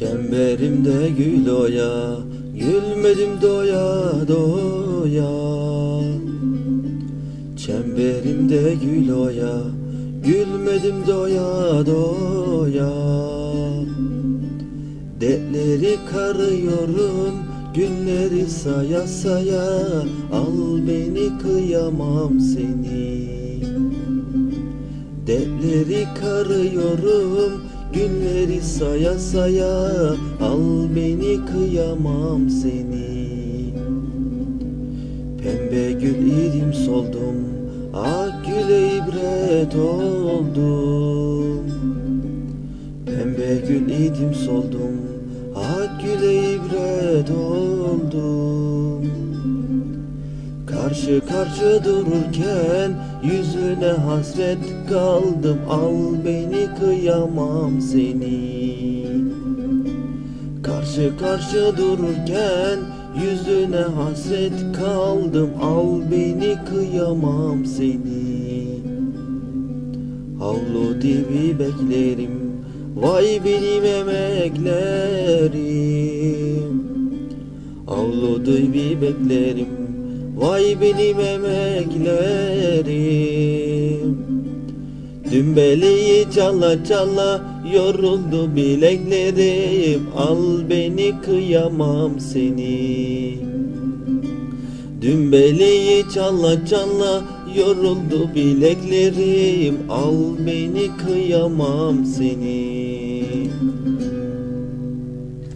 Çemberimde gül oya Gülmedim doya doya. Çemberimde gül oya Gülmedim doya doya. Dertleri karıyorum Günleri saya saya. Al beni kıyamam seni. Dertleri karıyorum Günleri saya saya Al beni kıyamam seni. Pembe gül idim soldum Ak güle ibret oldum. Pembe gül idim soldum Ak güle ibret oldum Karşı karşı dururken Yüzüne hasret kaldım. Al beni kıyamam seni. Karşı karşı dururken Yüzüne hasret kaldım. Al beni kıyamam seni. Havlu dibi beklerim Vay benim emeklerim. Avlu dibi beklerim Vay benim emeklerim. Dümbeleyi çala çala yoruldu bileklerim. Al beni kıyamam seni. Dümbeleyi çala çala yoruldu bileklerim. Al beni kıyamam seni